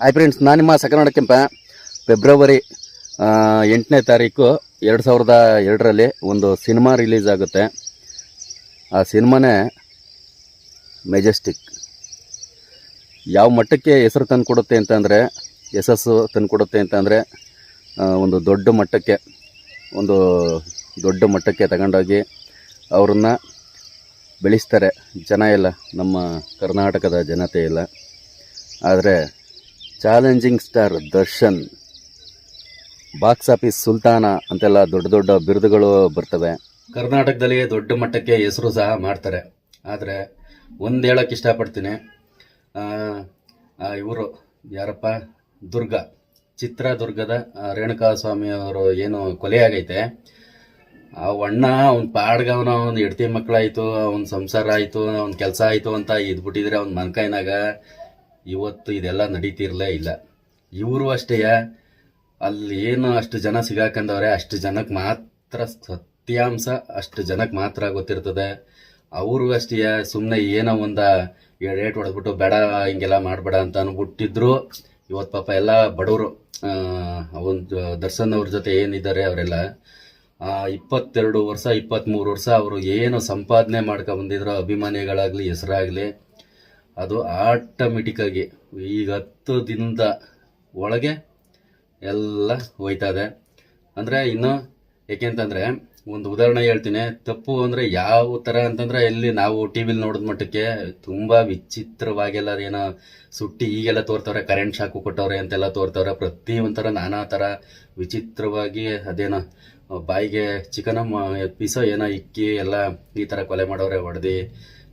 Hi friends ನಾನು ನಿಮ್ಮ ಸಕನಾಡ ಕೆಂಪ. ಫೆಬ್ರವರಿ ಎಂಟನೇ ತಾರೀಕು ಎರಡು ಸಾವಿರದ ಎರಡರಲ್ಲಿ ಒಂದು ಸಿನಿಮಾ ರಿಲೀಸ್ ಆಗುತ್ತೆ. ಆ ಸಿನಿಮಾನೇ ಮೆಜೆಸ್ಟಿಕ್ ಯಾವ ಮಟ್ಟಕ್ಕೆ ಹೆಸರು ತಂದು ಕೊಡುತ್ತೆ ಅಂತಂದರೆ, ಯಶಸ್ಸು ತಂದು ಕೊಡುತ್ತೆ ಅಂತಂದರೆ ಒಂದು ದೊಡ್ಡ ಮಟ್ಟಕ್ಕೆ, ಒಂದು ದೊಡ್ಡ ಮಟ್ಟಕ್ಕೆ ತಗೊಂಡೋಗಿ ಅವ್ರನ್ನ ಬೆಳೆಸ್ತಾರೆ ಜನ ಎಲ್ಲ, ನಮ್ಮ ಕರ್ನಾಟಕದ ಜನತೆ ಎಲ್ಲ. ಆದರೆ challenging star Darshan, box office ಸುಲ್ತಾನ ಅಂತೆಲ್ಲ ದೊಡ್ಡ ದೊಡ್ಡ ಬಿರುದುಗಳು ಬರ್ತವೆ. ಕರ್ನಾಟಕದಲ್ಲಿ ದೊಡ್ಡ ಮಟ್ಟಕ್ಕೆ ಹೆಸರು ಸಹ ಮಾಡ್ತಾರೆ. ಆದರೆ ಒಂದು ಹೇಳಕ್ಕೆ ಇಷ್ಟಪಡ್ತೀನಿ. ಇವರು ಯಾರಪ್ಪ? ದುರ್ಗ. ಚಿತ್ರದುರ್ಗದ ರೇಣುಕಾ ಸ್ವಾಮಿ ಅವರು ಏನು ಕೊಲೆಯಾಗೈತೆ ಆ ಅಣ್ಣ, ಅವ್ನ ಪಾಡ್ಗವನ ಅವ್ನ ಹೆಡ್ತಿ ಮಕ್ಕಳಾಯಿತು ಅವ್ನ ಸಂಸಾರ ಆಯಿತು, ಅವ್ನ ಕೆಲಸ ಆಯಿತು ಅಂತ ಇದ್ಬಿಟ್ಟಿದ್ರೆ ಅವ್ನ ಮನ್ಕಾಯಿನಾಗ ಇವತ್ತು ಇದೆಲ್ಲ ನಡೀತಿರ್ಲೇ ಇಲ್ಲ. ಇವರು ಅಷ್ಟೇ ಅಲ್ಲಿ ಏನು ಅಷ್ಟು ಜನ ಸಿಗಾಕಂದವ್ರೆ, ಅಷ್ಟು ಜನಕ್ಕೆ ಮಾತ್ರ ಸತ್ಯಾಂಶ, ಅಷ್ಟು ಜನಕ್ಕೆ ಮಾತ್ರ ಗೊತ್ತಿರ್ತದೆ. ಅವರು ಅಷ್ಟೇ ಸುಮ್ಮನೆ ಏನೋ ಒಂದು ರೇಟ್ ಹೊಡೆದ್ಬಿಟ್ಟು ಬೇಡ, ಹಿಂಗೆಲ್ಲ ಮಾಡಬೇಡ ಅಂತ ಅನ್ಬಿಟ್ಟಿದ್ರು. ಇವತ್ತು ಪಾಪ ಎಲ್ಲ ಬಡವರು ಒಂದು ದರ್ಶನ್ ಅವ್ರ ಜೊತೆ ಏನಿದ್ದಾರೆ ಅವರೆಲ್ಲ ಇಪ್ಪತ್ತೆರಡು ವರ್ಷ ಇಪ್ಪತ್ತ್ಮೂರು ವರ್ಷ ಅವರು ಏನು ಸಂಪಾದನೆ ಮಾಡ್ಕೊ ಬಂದಿದ್ರು, ಅಭಿಮಾನಿಗಳಾಗಲಿ, ಹೆಸರಾಗಲಿ ಅದು ಆಟೋಮೆಟಿಕ್ಕಾಗಿ ಈಗ ಹತ್ತು ದಿನದ ಒಳಗೆ ಎಲ್ಲ ಹೋಯ್ತದೆ ಅಂದರೆ ಇನ್ನು ಏಕೆಂತಂದರೆ ಒಂದು ಉದಾಹರಣೆ ಹೇಳ್ತೀನಿ. ತಪ್ಪು ಅಂದರೆ ಯಾವ ಥರ ಅಂತಂದರೆ ಎಲ್ಲಿ ನಾವು ಟಿ ವಿಲಿ ನೋಡಿದ ಮಟ್ಟಕ್ಕೆ ತುಂಬ ವಿಚಿತ್ರವಾಗೆಲ್ಲ. ಏನೋ ಸುಟ್ಟಿ ಈಗೆಲ್ಲ ತೋರ್ತವ್ರೆ ಕರೆಂಟ್ ಶಾಕು ಕೊಟ್ಟವ್ರೆ ಅಂತೆಲ್ಲ ತೋರ್ತವ್ರೆ. ಪ್ರತಿ ಒಂಥರ ನಾನಾ ಥರ ವಿಚಿತ್ರವಾಗಿ ಅದೇನೋ ಬಾಯಿಗೆ ಚಿಕನ ಪೀಸೋ ಏನೋ ಇಕ್ಕಿ ಎಲ್ಲ ಈ ಥರ ಕೊಲೆ ಮಾಡೋರೆ ಹೊಡೆದು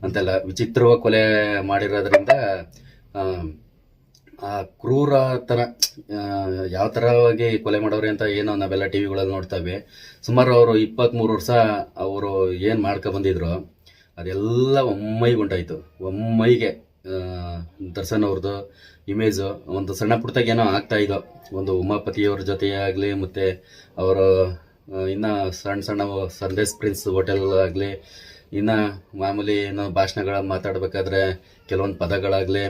ಅಂತೆಲ್ಲ ವಿಚಿತ್ರವಾಗಿ ಕೊಲೆ ಮಾಡಿರೋದ್ರಿಂದ ಆ, ಕ್ರೂರ ಥರ ಯಾವ ಥರವಾಗಿ ಕೊಲೆ ಮಾಡೋರಿ ಅಂತ ಏನೋ ನಾವೆಲ್ಲ ಟಿ ವಿಗಳಲ್ಲಿ ನೋಡ್ತಾವೆ. ಸುಮಾರು ಅವರು ಇಪ್ಪತ್ತ್ಮೂರು ವರ್ಷ ಅವರು ಏನು ಮಾಡ್ಕೊ ಬಂದಿದ್ರು ಅದೆಲ್ಲ ಒಮ್ಮೈಗೆ ಉಂಟಾಯಿತು. ಒಮ್ಮೈಗೆ ದರ್ಶನ್ ಅವ್ರದ್ದು ಇಮೇಜು ಒಂದು ಸಣ್ಣ ಪುಟ್ಟದಾಗ ಏನೋ ಆಗ್ತಾ ಇದ್ದೋ ಒಂದು ಉಮಾಪತಿಯವ್ರ ಜೊತೆ ಆಗಲಿ ಮತ್ತು ಅವರು ಇನ್ನು ಸಣ್ಣ ಸಣ್ಣ ಸಂದೇಶ್ ಪ್ರಿನ್ಸ್ ಹೋಟೆಲ್ ಆಗಲಿ ಇನ್ನು ಮಾಮೂಲಿ ಏನೋ ಭಾಷಣಗಳ ಮಾತಾಡಬೇಕಾದ್ರೆ ಕೆಲವೊಂದು ಪದಗಳಾಗಲಿ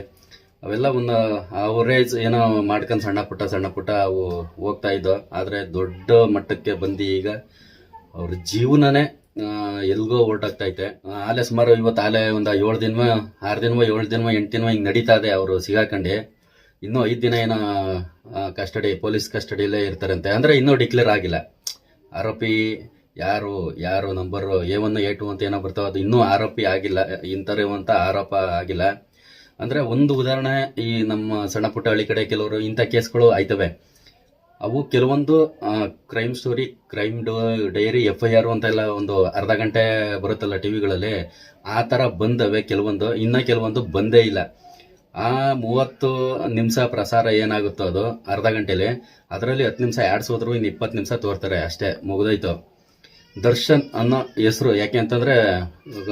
ಅವೆಲ್ಲ ಒಂದು ಅವರೇಜ್ ಏನೋ ಮಾಡ್ಕೊಂಡು ಸಣ್ಣ ಪುಟ್ಟ ಸಣ್ಣ ಪುಟ್ಟ ಅವು ಹೋಗ್ತಾ ಇದ್ದೋ ಆದರೆ ದೊಡ್ಡ ಮಟ್ಟಕ್ಕೆ ಬಂದು ಈಗ ಅವ್ರ ಜೀವನನೇ ಎಲ್ಗೋ ಹೊರಟಾಗ್ತೈತೆ ಆಲೆ ಸುಮಾರು ಇವತ್ತು ಆಲೆ ಒಂದು ಏಳು ದಿನವ, ಆರು ದಿನವ, ಏಳು ದಿನವ, ಎಂಟು ದಿನವ ಹಿಂಗೆ ನಡೀತಾ ಇದೆ ಅವರು ಸಿಗಾಕೊಂಡು. ಇನ್ನೂ ಐದು ದಿನ ಏನೋ ಕಸ್ಟಡಿ ಪೊಲೀಸ್ ಕಸ್ಟಡಿಯಲ್ಲೇ ಇರ್ತಾರಂತೆ. ಅಂದರೆ ಇನ್ನೂ ಡಿಕ್ಲೇರ್ ಆಗಿಲ್ಲ. ಆರೋಪಿ ಯಾರು ಯಾರು number, A one A two ಅಂತ ಏನೋ ಬರ್ತಾವ, ಅದು ಇನ್ನೂ ಆರೋಪಿ ಆಗಿಲ್ಲ ಇಂಥವ್ರು ಅಂತ ಆರೋಪ ಆಗಿಲ್ಲ. ಅಂದರೆ ಒಂದು ಉದಾಹರಣೆ ಈ ನಮ್ಮ ಸಣ್ಣ ಪುಟ್ಟ ಹಳ್ಳಿ ಕಡೆ ಕೆಲವರು ಇಂಥ ಕೇಸ್ಗಳು ಆಯ್ತವೆ. ಅವು ಕೆಲವೊಂದು crime story crime diary F I R ಅಂತೆಲ್ಲ ಒಂದು ಅರ್ಧ ಗಂಟೆ ಬರುತ್ತಲ್ಲ ಟಿ ವಿಗಳಲ್ಲಿ, ಆ ಥರ ಬಂದವೆ ಕೆಲವೊಂದು, ಇನ್ನೂ ಕೆಲವೊಂದು ಬಂದೇ ಇಲ್ಲ. ಆ ಮೂವತ್ತು ನಿಮಿಷ ಪ್ರಸಾರ ಏನಾಗುತ್ತೋ ಅದು ಅರ್ಧ ಗಂಟೆಲಿ, ಅದರಲ್ಲಿ ಹತ್ತು ನಿಮಿಷ ಆಡ್ಸೋದ್ರು ಇನ್ನು ಇಪ್ಪತ್ತು ನಿಮಿಷ ತೋರ್ತಾರೆ ಅಷ್ಟೇ, ಮುಗ್ದೋಯ್ತು. ದರ್ಶನ್ ಅನ್ನೋ ಹೆಸರು. ಯಾಕೆ ಅಂತಂದರೆ,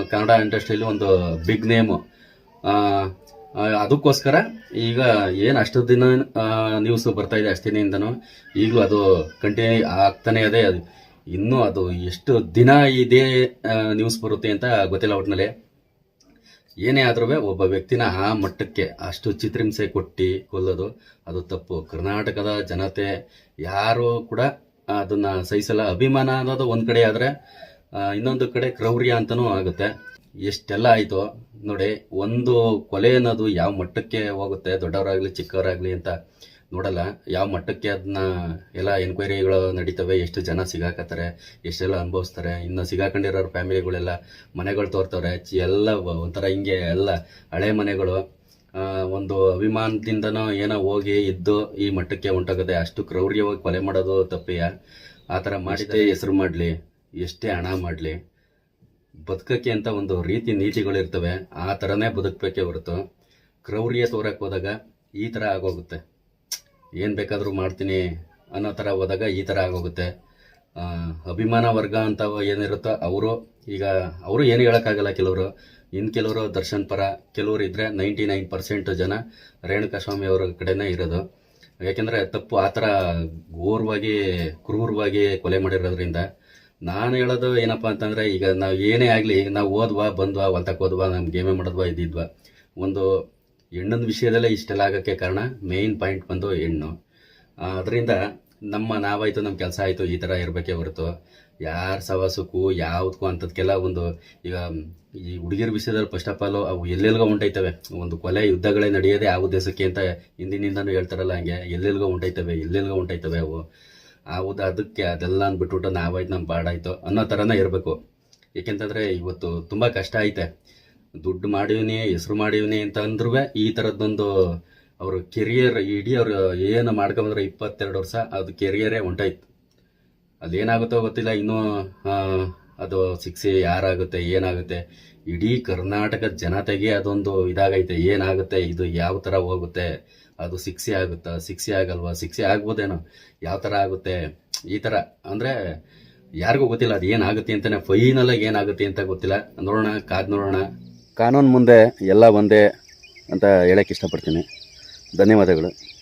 ಕನ್ನಡ ಇಂಡಸ್ಟ್ರಿಯಲ್ಲಿ ಒಂದು ಬಿಗ್ ನೇಮು. ಅದಕ್ಕೋಸ್ಕರ ಈಗ ಏನು ಅಷ್ಟು ದಿನ ನ್ಯೂಸ್ ಬರ್ತಾ ಇದೆ ಅಷ್ಟು ದಿನದಿಂದನೂ, ಈಗಲೂ ಅದು ಕಂಟಿನ್ಯೂ ಆಗ್ತಾನೆ ಇದೆ. ಅದು ಇನ್ನೂ ಅದು ಎಷ್ಟು ದಿನ ಇದೇ ನ್ಯೂಸ್ ಬರುತ್ತೆ ಅಂತ ಗೊತ್ತಿಲ್ಲ ಒಟ್ಟಿನಲ್ಲಿ ಏನೇ ಆದ್ರೂ ಒಬ್ಬ ವ್ಯಕ್ತಿನ ಆ ಮಟ್ಟಕ್ಕೆ ಅಷ್ಟು ಚಿತ್ರಹಿಂಸೆ ಕೊಟ್ಟು ಕೊಲ್ಲೋದು, ಅದು ತಪ್ಪು. ಕರ್ನಾಟಕದ ಜನತೆ ಯಾರು ಕೂಡ ಅದನ್ನ ಸಹಿಸಲ್ಲ. ಅಭಿಮಾನ ಅನ್ನೋದು ಒಂದು ಕಡೆ ಆದರೆ ಇನ್ನೊಂದು ಕಡೆ ಕ್ರೌರ್ಯ ಅಂತನೂ ಆಗುತ್ತೆ. ಎಷ್ಟೆಲ್ಲ ಆಯಿತು, ನೋಡಿ, ಒಂದು ಕೊಲೆ ಅನ್ನೋದು ಯಾವ ಮಟ್ಟಕ್ಕೆ ಹೋಗುತ್ತೆ, ದೊಡ್ಡವರಾಗಲಿ, ಚಿಕ್ಕವರಾಗಲಿ ಅಂತ ನೋಡಲ್ಲ. ಯಾವ ಮಟ್ಟಕ್ಕೆ ಅದನ್ನ ಎಲ್ಲ ಎನ್ಕ್ವೈರಿಗಳು ನಡೀತವೆ, ಎಷ್ಟು ಜನ ಸಿಗಾಕತ್ತಾರೆ, ಎಷ್ಟೆಲ್ಲ ಅನುಭವಿಸ್ತಾರೆ, ಇನ್ನು ಸಿಗಾಕೊಂಡಿರೋ ಫ್ಯಾಮಿಲಿಗಳೆಲ್ಲ ಮನೆಗಳು ತೋರ್ತವ್ರೆ, ಚಿ- ಎಲ್ಲ ಒಂಥರ ಹಿಂಗೆ ಎಲ್ಲ ಹಳೆ ಮನೆಗಳು. ಒಂದು ಅಭಿಮಾನದಿಂದನೋ ಏನೋ ಹೋಗಿ ಇದ್ದು ಈ ಮಟ್ಟಕ್ಕೆ ಹೊಂಟೋಗದೆ ಅಷ್ಟು ಕ್ರೌರ್ಯವಾಗಿ ಕೊಲೆ ಮಾಡೋದು ತಪ್ಪೆಯ? ಆ ಥರ ಮಾಡಿದ್ರೆ ಹೆಸರು ಮಾಡಲಿ ಎಷ್ಟೇ ಹಣ ಮಾಡಲಿ ಬದುಕಕ್ಕೆ ಅಂತ ಒಂದು ರೀತಿ ನೀತಿಗಳಿರ್ತವೆ ಆ ಥರನೇ ಬದುಕಬೇಕೇ ಹೊರತು. ಕ್ರೌರ್ಯ ತೋರಕ್ಕೆ ಹೋದಾಗ ಈ ಥರ ಆಗೋಗುತ್ತೆ. ಏನು ಬೇಕಾದರೂ ಮಾಡ್ತೀನಿ ಅನ್ನೋ ಥರ ಹೋದಾಗ ಈ ಥರ ಆಗೋಗುತ್ತೆ. ಅಭಿಮಾನ ವರ್ಗ ಅಂತ ಏನಿರುತ್ತೋ ಅವರು, ಈಗ ಅವರು ಏನು ಹೇಳೋಕ್ಕಾಗಲ್ಲ ಕೆಲವರು. ಇನ್ನು ಕೆಲವರು ದರ್ಶನ್ ಪರ, ಕೆಲವರು ಇದ್ದರೆ ನೈಂಟಿ ನೈನ್ ಪರ್ಸೆಂಟ್ ಜನ ರೇಣುಕಾಸ್ವಾಮಿ ಅವರ ಕಡೆನೇ ಇರೋದು. ಯಾಕೆಂದರೆ ತಪ್ಪು, ಆ ಥರ ಘೋರವಾಗಿ, ಕ್ರೂರವಾಗಿ ಕೊಲೆ ಮಾಡಿರೋದ್ರಿಂದ ನಾನು ಹೇಳೋದು ಏನಪ್ಪ ಅಂತಂದರೆ, ಈಗ ನಾವು ಏನೇ ಆಗಲಿ, ನಾವು ಓದ್ವಾ, ಬಂದ್ವಾ ಹೊಲ್ತಕ್ಕೆ ಓದ್ವಾ ನಮ್ಮ ಗೇಮೇ ಮಾಡಿದ್ವಾ, ಇದ್ದಿದ್ವಾ, ಒಂದು ಹೆಣ್ಣಿನ ವಿಷಯದಲ್ಲೇ ಇಷ್ಟೆಲ್ಲ ಆಗೋಕ್ಕೆ ಕಾರಣ ಮೇಯ್ನ್ ಪಾಯಿಂಟ್ ಬಂದು ಹೆಣ್ಣು. ಅದರಿಂದ ನಮ್ಮ ನಾವಾಯ್ತು, ನಮ್ಮ ಕೆಲಸ ಆಯಿತು, ಈ ಥರ ಇರಬೇಕೇ ಹೊರತು. ಯಾರ ಸವಾಸಕ್ಕೂ ಯಾವುದಕ್ಕೂ ಅಂಥದ್ಕೆಲ್ಲ ಒಂದು, ಈಗ ಈ ಹುಡುಗಿರ ವಿಷಯದಲ್ಲಿ ಫಸ್ಟ್ ಆಫ್ ಆಲ್ ಅವು ಎಲ್ಲೆಲ್ಲಿಗೋ ಉಂಟೈತವೆ. ಒಂದು ಕೊಲೆ ಯುದ್ಧಗಳೇ ನಡೆಯೋದೇ ಆ ಉದ್ದೇಶಕ್ಕೆ ಅಂತ ಹಿಂದಿನಿಂದನೂ ಹೇಳ್ತಾರಲ್ಲ ಹಂಗೆ ಎಲ್ಲೆಲ್ಲಿಗೋ ಉಂಟೈತವೆ ಎಲ್ಲೆಲ್ಲಿಗೋ ಉಂಟೈತವೆ ಅವು. ಹೌದು ಅದಕ್ಕೆ ಅದೆಲ್ಲ ಅಂದ್ಬಿಟ್ಬಿಟ್ಟು ನಾವಾಯ್ತು ನಮ್ಮ ಪಾಡಾಯ್ತು ಅನ್ನೋ ಥರನೇ ಇರಬೇಕು. ಏಕೆಂತಂದರೆ ಇವತ್ತು ತುಂಬ ಕಷ್ಟ ಐತೆ. ದುಡ್ಡು ಮಾಡಿವ್ನಿ, ಹೆಸ್ರು ಮಾಡಿವ್ನಿ ಅಂತ ಅಂದ್ರೂ ಈ ಥರದ್ದೊಂದು ಅವ್ರ ಕೆರಿಯರ್, ಇಡೀ ಅವರು ಏನು ಮಾಡ್ಕೊಂಬಂದ್ರೆ ಇಪ್ಪತ್ತೆರಡು ವರ್ಷ ಅದು ಕೆರಿಯರೇ ಹೊಂಟಾಯ್ತು ಅದೇನಾಗುತ್ತೋ ಗೊತ್ತಿಲ್ಲ, ಇನ್ನೂ ಅದು ಶಿಕ್ಷೆ ಯಾರಾಗುತ್ತೆ, ಏನಾಗುತ್ತೆ, ಇಡೀ ಕರ್ನಾಟಕದ ಜನತೆಗೆ ಅದೊಂದು ಇದಾಗೈತೆ, ಏನಾಗುತ್ತೆ, ಇದು ಯಾವ ಥರ ಹೋಗುತ್ತೆ, ಅದು ಶಿಕ್ಷೆ ಆಗುತ್ತಾ, ಶಿಕ್ಷೆ ಆಗಲ್ವಾ, ಶಿಕ್ಷೆ ಆಗ್ಬೋದೇನೋ, ಯಾವ ಥರ ಆಗುತ್ತೆ, ಈ ಥರ. ಅಂದರೆ, ಯಾರಿಗೂ ಗೊತ್ತಿಲ್ಲ, ಅದು ಏನಾಗುತ್ತೆ ಅಂತಲೇ ಫೈನಲ್ ಏನಾಗುತ್ತೆ ಅಂತ ಗೊತ್ತಿಲ್ಲ. ನೋಡೋಣ, ಕಾದು ನೋಡೋಣ. ಕಾನೂನು ಮುಂದೆ ಎಲ್ಲ ಒಂದೇ ಅಂತ ಹೇಳಕ್ಕೆ ಇಷ್ಟಪಡ್ತೀನಿ. ಧನ್ಯವಾದಗಳು.